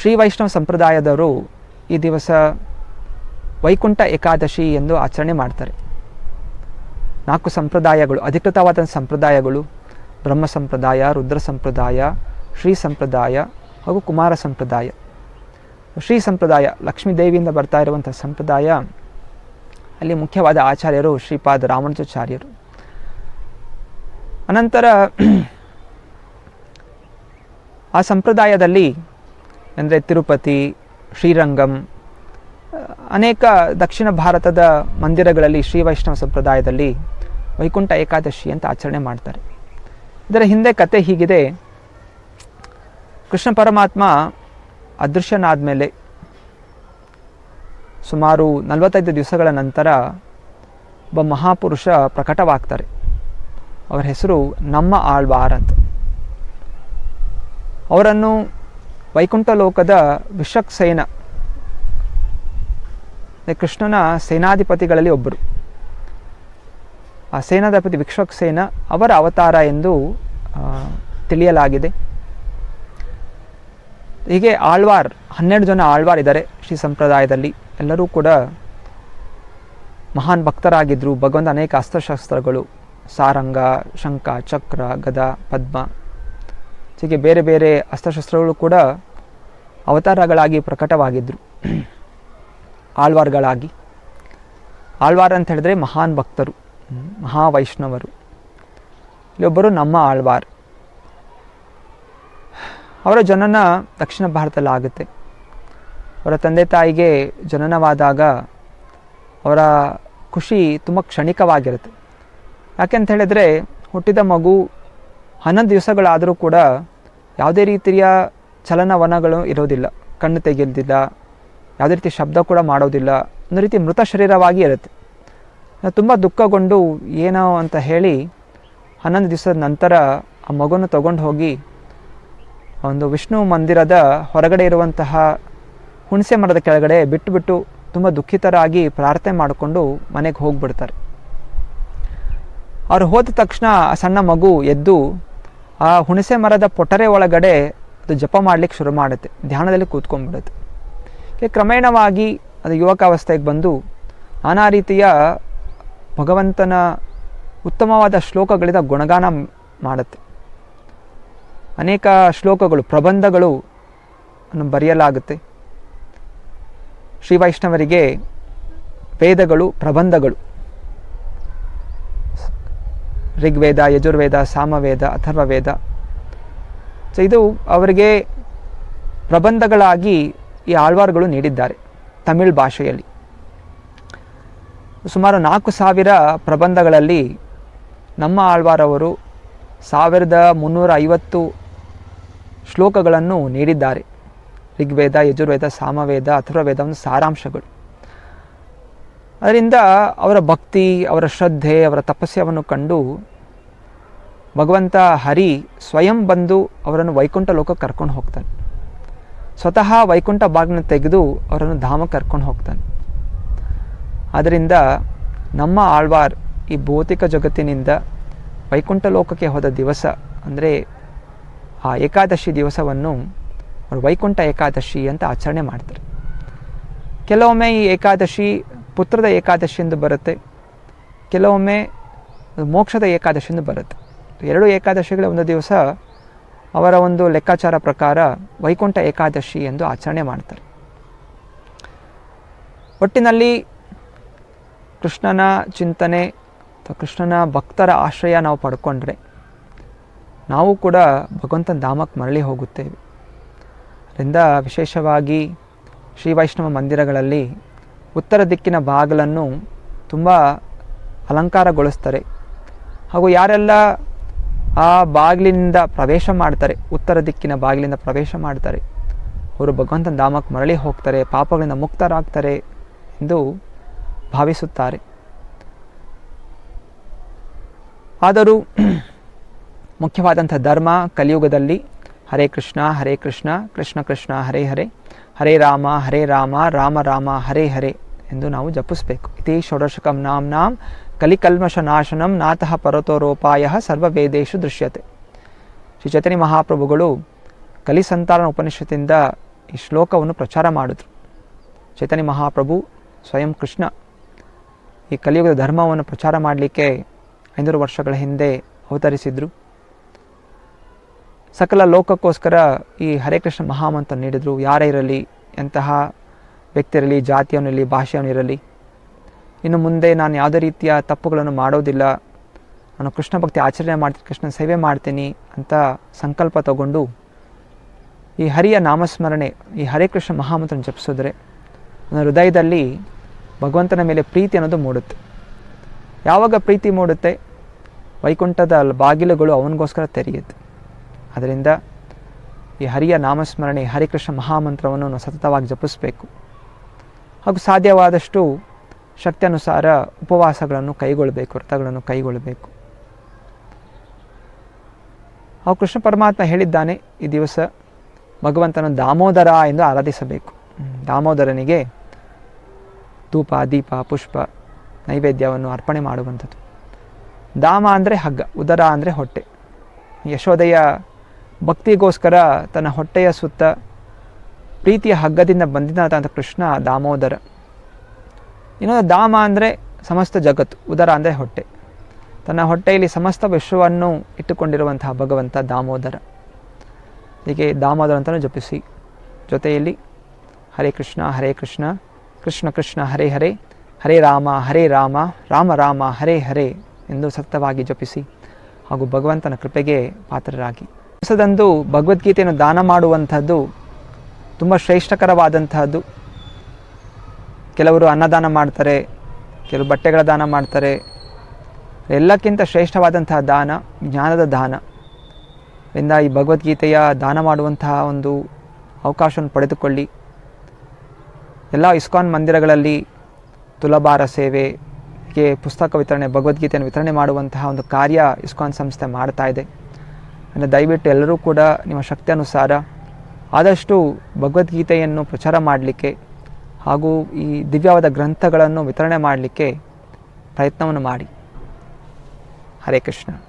ಶ್ರೀ ವೈಷ್ಣವ ಸಂಪ್ರದಾಯದವರು ಈ ದಿವಸ ವೈಕುಂಠ ಏಕಾದಶಿ ಎಂದು ಆಚರಣೆ ಮಾಡ್ತಾರೆ. ನಾಲ್ಕು ಸಂಪ್ರದಾಯಗಳು ಅಧಿಕೃತವಾದ ಸಂಪ್ರದಾಯಗಳು, ಬ್ರಹ್ಮ ಸಂಪ್ರದಾಯ, ರುದ್ರ ಸಂಪ್ರದಾಯ, ಶ್ರೀ ಸಂಪ್ರದಾಯ ಹಾಗೂ ಕುಮಾರ ಸಂಪ್ರದಾಯ. ಶ್ರೀ ಸಂಪ್ರದಾಯ, ಲಕ್ಷ್ಮೀ ದೇವಿಯಿಂದ ಬರ್ತಾ ಇರುವಂಥ ಸಂಪ್ರದಾಯ, ಅಲ್ಲಿ ಮುಖ್ಯವಾದ ಆಚಾರ್ಯರು ಶ್ರೀಪಾದ ರಾಮಾನುಜಾಚಾರ್ಯರು. ಅನಂತರ ಆ ಸಂಪ್ರದಾಯದಲ್ಲಿ ಅಂದರೆ ತಿರುಪತಿ, ಶ್ರೀರಂಗಂ ಅನೇಕ ದಕ್ಷಿಣ ಭಾರತದ ಮಂದಿರಗಳಲ್ಲಿ ಶ್ರೀ ವೈಷ್ಣವ ಸಂಪ್ರದಾಯದಲ್ಲಿ ವೈಕುಂಠ ಏಕಾದಶಿ ಅಂತ ಆಚರಣೆ ಮಾಡ್ತಾರೆ. ಇದರ ಹಿಂದೆ ಕತೆ ಹೀಗಿದೆ. ಕೃಷ್ಣ ಪರಮಾತ್ಮ ಅದೃಶ್ಯನಾದ ಮೇಲೆ ಸುಮಾರು ನಲವತ್ತೈದು ದಿವಸಗಳ ನಂತರ ಒಬ್ಬ ಮಹಾಪುರುಷ ಪ್ರಕಟವಾಗ್ತಾರೆ. ಅವರ ಹೆಸರು ನಮ್ಮ ಆಳ್ವಾರ್ ಅಂತ. ಅವರನ್ನು ವೈಕುಂಠ ಲೋಕದ ವಿಷಕ್ಸೇನ ಕೃಷ್ಣನ ಸೇನಾಧಿಪತಿಗಳಲ್ಲಿ ಒಬ್ಬರು. ಆ ಸೇನಾಧಿಪತಿ ವಿಕ್ಷಕ್ಸೇನ ಅವರ ಅವತಾರ ಎಂದು ತಿಳಿಯಲಾಗಿದೆ. ಹೀಗೆ ಆಳ್ವಾರ್, ಹನ್ನೆರಡು ಜನ ಆಳ್ವಾರ್ ಇದ್ದಾರೆ ಶ್ರೀ ಸಂಪ್ರದಾಯದಲ್ಲಿ. ಎಲ್ಲರೂ ಕೂಡ ಮಹಾನ್ ಭಕ್ತರಾಗಿದ್ದರು ಭಗವಂತ ಅನೇಕ ಅಸ್ತ್ರಶಸ್ತ್ರಗಳು, ಸಾರಂಗ, ಶಂಖ, ಚಕ್ರ, ಗದ, ಪದ್ಮ. ಹೀಗೆ ಬೇರೆ ಬೇರೆ ಅಸ್ತ್ರಶಸ್ತ್ರಗಳು ಕೂಡ ಅವತಾರಗಳಾಗಿ ಪ್ರಕಟವಾಗಿದ್ದರು ಆಳ್ವಾರ್ಗಳಾಗಿ. ಆಳ್ವಾರ್ ಅಂತ ಹೇಳಿದ್ರೆ ಮಹಾನ್ ಭಕ್ತರು, ಮಹಾವೈಷ್ಣವರು. ಇಲ್ಲೊಬ್ಬರು ನಮ್ಮ ಆಳ್ವಾರ್. ಅವರ ಜನನ ದಕ್ಷಿಣ ಭಾರತದಲ್ಲಿ ಆಗುತ್ತೆ. ಅವರ ತಂದೆ ತಾಯಿಗೆ ಜನನವಾದಾಗ ಅವರ ಖುಷಿ ತುಂಬ ಕ್ಷಣಿಕವಾಗಿರುತ್ತೆ. ಯಾಕೆಂತ ಹೇಳಿದ್ರೆ ಹುಟ್ಟಿದ ಮಗು ಹನ್ನೊಂದು ದಿವಸಗಳಾದರೂ ಕೂಡ ಯಾವುದೇ ರೀತಿಯ ಚಲನವಲನಗಳು ಇರೋದಿಲ್ಲ, ಕಣ್ಣು ತೆಗೆಯೋದಿಲ್ಲ, ಯಾವುದೇ ರೀತಿ ಶಬ್ದ ಕೂಡ ಮಾಡೋದಿಲ್ಲ, ಒಂದು ರೀತಿ ಮೃತ ಶರೀರವಾಗಿ ಇರುತ್ತೆ. ತುಂಬ ದುಃಖಗೊಂಡು ಏನೋ ಅಂತ ಹೇಳಿ ಹನ್ನೊಂದು ದಿವಸದ ನಂತರ ಆ ಮಗುನ ತಗೊಂಡು ಹೋಗಿ ಒಂದು ವಿಷ್ಣು ಮಂದಿರದ ಹೊರಗಡೆ ಇರುವಂತಹ ಹುಣಸೆ ಮರದ ಕೆಳಗಡೆ ಬಿಟ್ಟುಬಿಟ್ಟು ಬಿಟ್ಟು ತುಂಬ ದುಃಖಿತರಾಗಿ ಪ್ರಾರ್ಥನೆ ಮಾಡಿಕೊಂಡು ಮನೆಗೆ ಹೋಗ್ಬಿಡ್ತಾರೆ. ಅವ್ರು ಹೋದ ತಕ್ಷಣ ಆ ಸಣ್ಣ ಮಗು ಎದ್ದು ಆ ಹುಣಸೆ ಮರದ ಪೊಟರೆ ಒಳಗಡೆ ಅದು ಜಪ ಮಾಡ್ಲಿಕ್ಕೆ ಶುರು ಮಾಡುತ್ತೆ. ಧ್ಯಾನದಲ್ಲಿ ಕೂತ್ಕೊಂಡ್ಬಿಡುತ್ತೆ. ಕ್ರಮೇಣವಾಗಿ ಅದು ಯುವಕಾವಸ್ಥೆಗೆ ಬಂದು ನಾನಾ ರೀತಿಯ ಭಗವಂತನ ಉತ್ತಮವಾದ ಶ್ಲೋಕಗಳಿಂದ ಗುಣಗಾನ ಮಾಡುತ್ತೆ. ಅನೇಕ ಶ್ಲೋಕಗಳು, ಪ್ರಬಂಧಗಳು ಅನ್ನು ಬರೆಯಲಾಗುತ್ತೆ. ಶ್ರೀ ವೈಷ್ಣವರಿಗೆ ವೇದಗಳು, ಪ್ರಬಂಧಗಳು. ಋಗ್ವೇದ, ಯಜುರ್ವೇದ, ಸಾಮವೇದ, ಅಥರ್ವವೇದ ಸೊ ಇದು ಅವರಿಗೆ ಪ್ರಬಂಧಗಳಾಗಿ ಈ ಆಳ್ವಾರ್ಗಳು ನೀಡಿದ್ದಾರೆ ತಮಿಳ್ ಭಾಷೆಯಲ್ಲಿ. ಸುಮಾರು ನಾಲ್ಕು ಸಾವಿರ ಪ್ರಬಂಧಗಳಲ್ಲಿ ನಮ್ಮ ಆಳ್ವಾರ್ ಅವರು ಸಾವಿರದ ಮುನ್ನೂರ ಐವತ್ತು ಶ್ಲೋಕಗಳನ್ನು ನೀಡಿದ್ದಾರೆ. ಋಗ್ವೇದ, ಯಜುರ್ವೇದ, ಸಾಮವೇದ ಅಥರ್ವೇದ ಒಂದು ಸಾರಾಂಶಗಳು. ಅದರಿಂದ ಅವರ ಭಕ್ತಿ, ಅವರ ಶ್ರದ್ಧೆ, ಅವರ ತಪಸ್ಯವನ್ನು ಕಂಡು ಭಗವಂತ ಹರಿ ಸ್ವಯಂ ಬಂದು ಅವರನ್ನು ವೈಕುಂಠ ಲೋಕಕ್ಕೆ ಕರ್ಕೊಂಡು ಹೋಗ್ತಾನೆ. ಸ್ವತಃ ವೈಕುಂಠ ಬಾಗಿನ ತೆಗೆದು ಅವರನ್ನು ಧಾಮಕ್ಕೆ ಕರ್ಕೊಂಡು ಹೋಗ್ತಾನೆ. ಆದ್ದರಿಂದ ನಮ್ಮ ಆಳ್ವಾರ್ ಈ ಭೌತಿಕ ಜಗತ್ತಿನಿಂದ ವೈಕುಂಠ ಲೋಕಕ್ಕೆ ಹೋದ ದಿವಸ, ಅಂದರೆ ಆ ಏಕಾದಶಿ ದಿವಸವನ್ನು ಅವರು ವೈಕುಂಠ ಏಕಾದಶಿ ಅಂತ ಆಚರಣೆ ಮಾಡ್ತಾರೆ. ಕೆಲವೊಮ್ಮೆ ಈ ಏಕಾದಶಿ ಪುತ್ರದ ಏಕಾದಶಿ ಎಂದು ಬರುತ್ತೆ. ಕೆಲವೊಮ್ಮೆ ಮೋಕ್ಷದ ಏಕಾದಶಿ ಎಂದು ಬರುತ್ತೆ. ಎರಡು ಏಕಾದಶಿಗಳ ಒಂದು ದಿವಸ ಅವರ ಒಂದು ಲೆಕ್ಕಾಚಾರ ಪ್ರಕಾರ ವೈಕುಂಠ ಏಕಾದಶಿ ಎಂದು ಆಚರಣೆ ಮಾಡ್ತಾರೆ. ಒಟ್ಟಿನಲ್ಲಿ ಕೃಷ್ಣನ ಚಿಂತನೆ ಅಥವಾ ಕೃಷ್ಣನ ಭಕ್ತರ ಆಶ್ರಯ ನಾವು ಪಡ್ಕೊಂಡ್ರೆ ನಾವು ಕೂಡ ಭಗವಂತನ ಧಾಮಕ್ಕೆ ಮರಳಿ ಹೋಗುತ್ತೇವೆ. ಅದರಿಂದ ವಿಶೇಷವಾಗಿ ಶ್ರೀ ವೈಷ್ಣವ ಮಂದಿರಗಳಲ್ಲಿ ಉತ್ತರ ದಿಕ್ಕಿನ ಬಾಗಿಲನ್ನು ತುಂಬ ಅಲಂಕಾರಗೊಳಿಸ್ತಾರೆ. ಹಾಗೂ ಯಾರೆಲ್ಲ ಆ ಬಾಗಿಲಿನಿಂದ ಪ್ರವೇಶ ಮಾಡ್ತಾರೆ. ಉತ್ತರ ದಿಕ್ಕಿನ ಬಾಗಿಲಿಂದ ಪ್ರವೇಶ ಮಾಡ್ತಾರೆ. ಅವರು ಭಗವಂತನ ಧಾಮಕ್ಕೆ ಮರಳಿ ಹೋಗ್ತಾರೆ, ಪಾಪಗಳಿಂದ ಮುಕ್ತರಾಗ್ತಾರೆ ಎಂದು ಭಾವಿಸುತ್ತಾರೆ. ಆದರೂ ಮುಖ್ಯವಾದಂಥ ಧರ್ಮ ಕಲಿಯುಗದಲ್ಲಿ ಹರೇ ಕೃಷ್ಣ ಹರೇ ಕೃಷ್ಣ ಕೃಷ್ಣ ಕೃಷ್ಣ, ಹರೇ ಹರೇ ಹರೇ ರಾಮ ಹರೇ ರಾಮ ರಾಮ ರಾಮ, ಹರೇ ಹರೇ. ಎಂದು ನಾವು ಜಪಿಸಬೇಕು. ಇತಿ ಷೋಡಶಕಂ ನಾಂ ಕಲಿಕಲ್ಮಶ ನಾಶನಂ ನಾತಃ ಪರತೋರೋಪಾಯ ಸರ್ವವೇದೇಶು ದೃಶ್ಯತೆ. ಶ್ರೀ ಚೈತನ್ಯ ಮಹಾಪ್ರಭುಗಳು ಕಲಿಸಂತಾನ ಉಪನಿಷತ್ತಿಂದ ಈ ಶ್ಲೋಕವನ್ನು ಪ್ರಚಾರ ಮಾಡಿದ್ರು. ಚೈತನ್ಯ ಮಹಾಪ್ರಭು ಸ್ವಯಂ ಕೃಷ್ಣ ಈ ಕಲಿಯುಗದ ಧರ್ಮವನ್ನು ಪ್ರಚಾರ ಮಾಡಲಿಕ್ಕೆ ಐನೂರು ವರ್ಷಗಳ ಹಿಂದೆ ಅವತರಿಸಿದ್ರು. ಸಕಲ ಲೋಕಕ್ಕೋಸ್ಕರ ಈ ಹರೇ ಕೃಷ್ಣ ಮಹಾಮಂತ್ರ ನೀಡಿದರು. ಯಾರೇ ಇರಲಿ, ಎಂತಹ ವ್ಯಕ್ತಿ ಇರಲಿ ಜಾತಿಯವನಿರಲಿ ಭಾಷೆಯವನಿರಲಿ ಇನ್ನು ಮುಂದೆ ನಾನು ಯಾವುದೇ ರೀತಿಯ ತಪ್ಪುಗಳನ್ನು ಮಾಡೋದಿಲ್ಲ. ನಾನು ಕೃಷ್ಣ ಭಕ್ತಿ ಆಚರಣೆ ಮಾಡ್ತೀನಿ, ಕೃಷ್ಣನ ಸೇವೆ ಮಾಡ್ತೀನಿ ಅಂತ ಸಂಕಲ್ಪ ತಗೊಂಡು ಈ ಹರಿಯ ನಾಮಸ್ಮರಣೆ, ಈ ಹರೇ ಕೃಷ್ಣ ಮಹಾಮಂತ್ರ ಜಪಿಸಿದ್ರೆ ನನ್ನ ಹೃದಯದಲ್ಲಿ ಭಗವಂತನ ಮೇಲೆ ಪ್ರೀತಿ ಅನ್ನೋದು ಮೂಡುತ್ತೆ. ಯಾವಾಗ ಪ್ರೀತಿ ಮೂಡುತ್ತೆ? ವೈಕುಂಠದ ಬಾಗಿಲುಗಳು ಅವನಿಗೋಸ್ಕರ ತೆರೆಯುತ್ತೆ. ಅದರಿಂದ ಈ ಹರಿಯ ನಾಮಸ್ಮರಣೆ ಹರಿಕೃಷ್ಣ ಮಹಾಮಂತ್ರವನ್ನು ಸತತವಾಗಿ ಜಪಿಸಬೇಕು. ಹಾಗೂ ಸಾಧ್ಯವಾದಷ್ಟು ಶಕ್ತಿಯನುಸಾರ ಉಪವಾಸಗಳನ್ನು ಕೈಗೊಳ್ಳಬೇಕು, ವ್ರತಗಳನ್ನು ಕೈಗೊಳ್ಳಬೇಕು. ಹಾಗೂ ಕೃಷ್ಣ ಪರಮಾತ್ಮ ಹೇಳಿದ್ದಾನೆ, ಈ ದಿವಸ ಭಗವಂತನ ದಾಮೋದರ ಎಂದು ಆರಾಧಿಸಬೇಕು. ದಾಮೋದರನಿಗೆ ಧೂಪ, ದೀಪ, ಪುಷ್ಪ, ನೈವೇದ್ಯವನ್ನು ಅರ್ಪಣೆ ಮಾಡುವಂಥದ್ದು. ದಾಮ ಅಂದರೆ ಹಗ್ಗ, ಉದರ ಅಂದರೆ ಹೊಟ್ಟೆ. ಯಶೋದೆಯ ಭಕ್ತಿಗೋಸ್ಕರ ತನ್ನ ಹೊಟ್ಟೆಯ ಸುತ್ತ ಪ್ರೀತಿಯ ಹಗ್ಗದಿಂದ ಬಂದಿದ್ದಂಥ ಕೃಷ್ಣ ದಾಮೋದರ. ಇನ್ನೊಂದು ದಾಮ ಅಂದರೆ ಸಮಸ್ತ ಜಗತ್ತು, ಉದರ ಅಂದರೆ ಹೊಟ್ಟೆ. ತನ್ನ ಹೊಟ್ಟೆಯಲ್ಲಿ ಸಮಸ್ತ ವಿಶ್ವವನ್ನು ಇಟ್ಟುಕೊಂಡಿರುವಂತಹ ಭಗವಂತ ದಾಮೋದರ. ಹೀಗೆ ದಾಮೋದರ ಅಂತಲೂ ಜಪಿಸಿ. ಜೊತೆಯಲ್ಲಿ ಹರೇ ಕೃಷ್ಣ ಹರೇ ಕೃಷ್ಣ ಕೃಷ್ಣ ಕೃಷ್ಣ, ಹರೇ ಹರೇ ಹರೇ ರಾಮ ಹರೇ ರಾಮ ರಾಮ ರಾಮ, ಹರೇ ಹರೇ ಎಂದು ಸತತವಾಗಿ ಜಪಿಸಿ ಹಾಗೂ ಭಗವಂತನ ಕೃಪೆಗೆ ಪಾತ್ರರಾಗಿ. ಹೊಸದಂದು ಭಗವದ್ಗೀತೆಯನ್ನು ದಾನ ಮಾಡುವಂಥದ್ದು ತುಂಬ ಶ್ರೇಷ್ಠಕರವಾದಂತಹದ್ದು. ಕೆಲವರು ಅನ್ನದಾನ ಮಾಡ್ತಾರೆ, ಕೆಲವು ಬಟ್ಟೆಗಳ ದಾನ ಮಾಡ್ತಾರೆ. ಎಲ್ಲಕ್ಕಿಂತ ಶ್ರೇಷ್ಠವಾದಂತಹ ದಾನ ಜ್ಞಾನದ ದಾನ. ಇಂದ ಈ ಭಗವದ್ಗೀತೆಯ ದಾನ ಮಾಡುವಂತಹ ಒಂದು ಅವಕಾಶವನ್ನು ಪಡೆದುಕೊಳ್ಳಿ. ಎಲ್ಲ ಇಸ್ಕಾನ್ ಮಂದಿರಗಳಲ್ಲಿ ತುಲಭಾರ ಸೇವೆ, ಹೀಗೆ ಪುಸ್ತಕ ವಿತರಣೆ, ಭಗವದ್ಗೀತೆಯನ್ನು ವಿತರಣೆ ಮಾಡುವಂತಹ ಒಂದು ಕಾರ್ಯ ಇಸ್ಕಾನ್ ಸಂಸ್ಥೆ ಮಾಡ್ತಾ ಇದೆ. ಅಂದರೆ ದಯವಿಟ್ಟು ಎಲ್ಲರೂ ಕೂಡ ನಿಮ್ಮ ಶಕ್ತಿ ಅನುಸಾರ ಆದಷ್ಟು ಭಗವದ್ಗೀತೆಯನ್ನು ಪ್ರಚಾರ ಮಾಡಲಿಕ್ಕೆ ಹಾಗೂ ಈ ದಿವ್ಯವಾದ ಗ್ರಂಥಗಳನ್ನು ವಿತರಣೆ ಮಾಡಲಿಕ್ಕೆ ಪ್ರಯತ್ನವನ್ನು ಮಾಡಿ. ಹರೇ ಕೃಷ್ಣ.